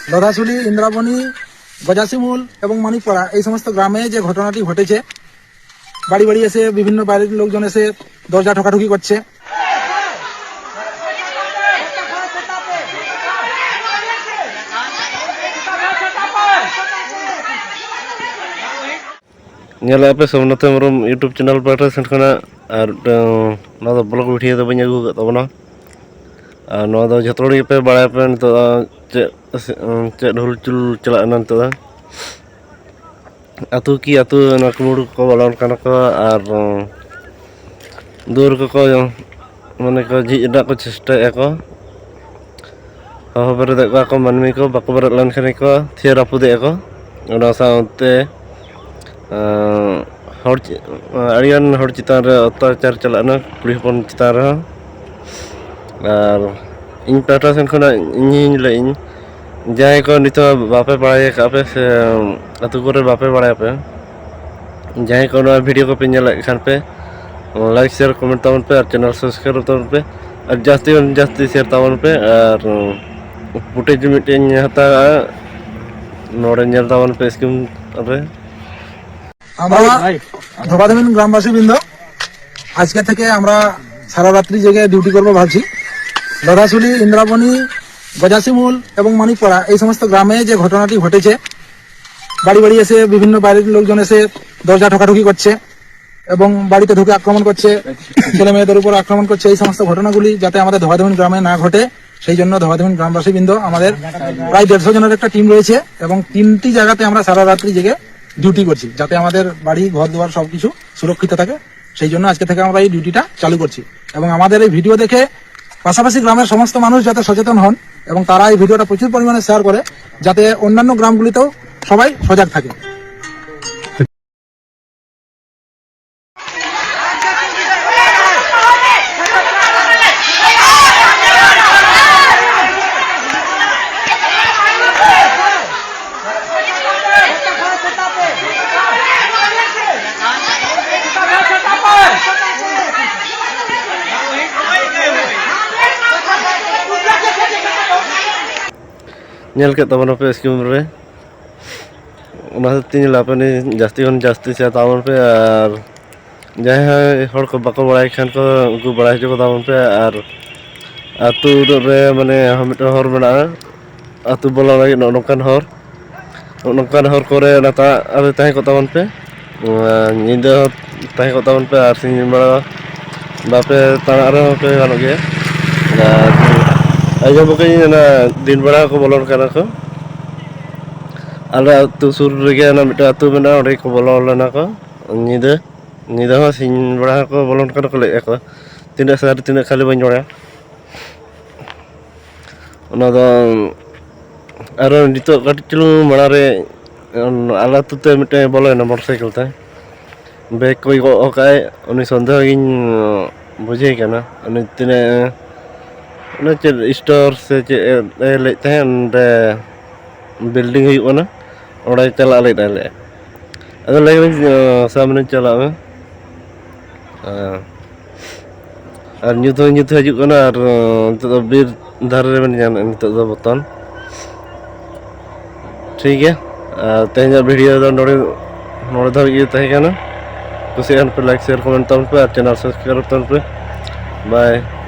লধাশুলি ইন্দ্রাবণী গজাশিমুল এবং মানিকপাড়া এই সমস্ত গ্রামে যে ঘটনাটি ঘটেছে বাড়ি বাড়ি এসে বিভিন্ন বাইরের লোকজন এসে দরজা ঠকাঠকি করছে ᱧᱮᱞ ᱟᱯᱮ ᱥᱳᱢᱱᱟᱛᱷ ᱦᱮᱢᱵᱨᱚᱢ ᱤᱭᱩᱴᱩᱵᱽ ᱪᱮᱱᱮᱞ ᱯᱟᱦᱴᱟ ᱥᱮᱱ ᱠᱷᱚᱱᱟᱜ ᱟᱨ ᱢᱤᱫᱴᱟᱝ ᱱᱚᱣᱟ ᱫᱚ ᱵᱞᱚᱜ ᱵᱷᱤᱰᱤᱭᱳ ᱫᱚ ᱵᱟᱹᱧ ᱟᱹᱜᱩ ᱟᱠᱟᱫ ᱛᱟᱵᱚᱱᱟ ᱟᱨ ᱱᱚᱣᱟ ᱫᱚ ᱡᱷᱚᱛᱚ ᱦᱚᱲ ᱜᱮᱯᱮ ᱵᱟᱲᱟᱭᱟᱯᱮ ᱱᱤᱛᱚᱜ ᱫᱚ ᱪᱮᱫ ᱪᱮᱫ ᱦᱩᱞᱪᱩᱞ ᱪᱟᱞᱟᱜ ᱠᱟᱱᱟ ᱱᱤᱛᱚᱜ ᱫᱚ ᱟᱹᱛᱩ ᱠᱤ ᱟᱹᱛᱩ ᱱᱚᱣᱟ ᱠᱩᱢᱵᱲᱩ ᱠᱚ ᱵᱚᱞᱚᱱ ᱠᱟᱱᱟ ᱠᱚ ᱟᱨ ᱫᱩᱣᱟᱹᱨ ᱠᱚᱠᱚ ᱢᱟᱱᱮ ᱠᱚ ᱡᱷᱤᱡ ᱨᱮᱱᱟᱜ ᱠᱚ ᱪᱮᱥᱴᱟᱭᱮᱫᱼᱟ ᱠᱚ ᱦᱚᱦᱚ ᱵᱮᱨᱮᱫᱮᱫ ᱠᱚᱣᱟ ᱠᱚ ᱢᱟᱹᱱᱢᱤ ᱠᱚ ᱵᱟᱠᱚ ᱵᱮᱨᱮᱫ ᱞᱮᱱᱠᱷᱟᱱ ᱠᱚ ᱛᱷᱤᱭᱟᱹ ᱨᱟᱹᱯᱩᱫᱮᱜᱼᱟ ᱠᱚ ᱚᱱᱟ ᱥᱟᱶᱛᱮ ᱟᱸ, ᱦᱚᱲ ᱪᱮ- ᱟᱹᱰᱤᱜᱟᱱ ᱦᱚᱲ ᱪᱮᱛᱟᱱ ᱨᱮ ᱚᱛᱛᱟᱪᱟᱨ ᱪᱟᱞᱟᱜ ᱠᱟᱱᱟ ᱠᱩᱲᱤ ᱦᱚᱯᱚᱱ ᱪᱮᱛᱟᱱ ᱨᱮᱦᱚᱸ ᱟᱨ ᱤᱧ ᱯᱟᱦᱴᱟ ᱥᱮᱱ ᱠᱷᱚᱱᱟᱜ ᱤᱧᱤᱧ ᱞᱟᱹᱭᱟᱹᱧ ᱡᱟᱦᱟᱸᱭ ᱠᱚ ᱱᱤᱛᱚᱜ ᱵᱟᱯᱮ ᱵᱟᱲᱟᱭ ᱠᱟᱜ ᱯᱮ ᱥᱮ ᱟᱹᱛᱩ ᱠᱚᱨᱮ ᱵᱟᱯᱮ ᱵᱟᱲᱟᱭᱟᱯᱮ ᱡᱟᱦᱟᱸᱭ ᱠᱚ ᱱᱚᱣᱟ ᱵᱷᱤᱰᱤᱭᱳ ᱠᱚᱯᱮ ᱧᱮᱞᱮᱫ ᱠᱷᱟᱱ ᱯᱮ লাইক শেয়ার কমেন্ট তাবন পে আর চ্যানেল সাবস্ক্রাইব তাবন পে আর জাস্তি জাস্তি শেয়ার তাবন পে আর ফুটেজ মিটিং হাতাওয়া নড়ে ñel তাবন পে স্কিম রে আমরা ধবাধমিন গ্রামবাসী বৃন্দ আজকে থেকে আমরা সারা রাত্রি জেগে ডিউটি করবো ভাবছি লধাশুলি ইন্দ্রাবণী গজাশিমুল এবং মানিকপাড়া, এই সমস্ত গ্রামে যে ঘটনাটি ঘটেছে, বাড়ি বাড়ি এসে বিভিন্ন বাইরের লোকজন এসে দরজা ঠকাঠকি করছে এবং বাড়িতে ঢুকে আক্রমণ করছে ছেলে মেয়েদের উপর আক্রমণ করছে, এই সমস্ত ঘটনাগুলি যাতে আমাদের ধবাধমিন গ্রামে না ঘটে, সেই জন্য ধবাধমিন গ্রামবাসী বৃন্দ আমাদের প্রায় দেড়শো জনের একটা টিম রয়েছে এবং তিনটি জায়গাতে আমরা সারা রাত্রি জেগে ডিউটি করছি, যাতে আমাদের বাড়ি ঘর দুয়ার সবকিছু সুরক্ষিত থাকে। সেই জন্য আজকে থেকে আমরা এই ডিউটিটা চালু করছি। এবং আমাদের এই ভিডিও দেখে পাশাপাশি গ্রামের সমস্ত মানুষ যাতে সচেতন হন এবং তারা এই ভিডিওটা প্রচুর পরিমাণে শেয়ার করে, যাতে অন্যান্য গ্রামগুলিতেও সবাই সজাগ থাকে। ñel ᱠᱮᱫ ᱛᱟᱵᱚᱱ ᱯᱮ ᱥᱠᱤᱢ ᱨᱮ ᱚᱱᱟ ᱦᱚᱛᱮᱡ ᱛᱤᱧ ᱞᱟᱯᱮ ᱡᱟᱹᱥᱛᱤ ᱠᱷᱚᱱ ᱡᱟᱹᱥᱛᱤ ᱥᱮᱭᱟᱨ ᱛᱟᱵᱚᱱ ᱯᱮ ᱟᱨ ᱡᱟᱦᱟᱸᱭ ᱦᱚᱲ ᱠᱚ ᱵᱟᱠᱚ ᱵᱟᱲᱟᱭ ᱠᱷᱟᱱ ᱠᱚ ᱩᱱᱠᱩ ᱵᱟᱲᱟᱭ ᱦᱚᱪᱚ ᱠᱚ ᱛᱟᱵᱚᱱ ᱯᱮ ᱟᱨ ᱟᱹᱛᱩ ᱨᱮ ᱢᱟᱱᱮ ᱢᱤᱫᱴᱮᱱ ᱦᱚᱨ ᱢᱮᱱᱟᱜᱼᱟ ᱟᱹᱛᱩ ᱵᱚᱞᱚ ᱞᱟᱹᱜᱤᱫ ᱱᱚᱜᱼᱚ ᱱᱚᱝᱠᱟᱱ ᱦᱚᱨ ᱱᱚᱜᱼᱚ ᱱᱚᱝᱠᱟᱱ ᱦᱚᱨ ᱠᱚᱨᱮ ᱱᱟᱛᱟ ᱟᱨ ᱛᱟᱦᱮᱸ ᱠᱚᱜ ᱛᱟᱵᱚᱱ ᱯᱮ ᱟᱨ ᱧᱤᱫᱟᱹ ᱦᱚᱸ ᱛᱟᱦᱮᱸ ᱠᱚᱜ ᱛᱟᱵᱚᱱ ᱯᱮ ᱟᱨ ᱥᱤᱧ ᱵᱮᱲᱟ ᱵᱟᱯᱮ ᱛᱟᱲᱟᱜ ᱨᱮᱦᱚᱸ ᱯᱮ ᱜᱟᱱᱚᱜ ᱜᱮᱭᱟ ᱟᱨ aja bukannya na din bara ko bolon kana ko ala tu sur rege na mita tu mena ore ko bolon lana ko nida nida ho sin bara ko bolon kana ko le ko tindak sar tindak kali ban jora ona da aro nito kat chulu mana re ala tu te mita bolon na motorcycle ta bag কই অকায় উনি সন্দেহ বুঝেই কেন উনি তিনি चल store से चेहरे बिल्डिंग चला ले चल सामने चला जुत हजना और बीर धारे में बतान ठीक है तेज भिडियो नोड़े धाबीना कुछ पे लाइक शेयर कमेंट तमें चैनल सब्सक्राइब पे बाय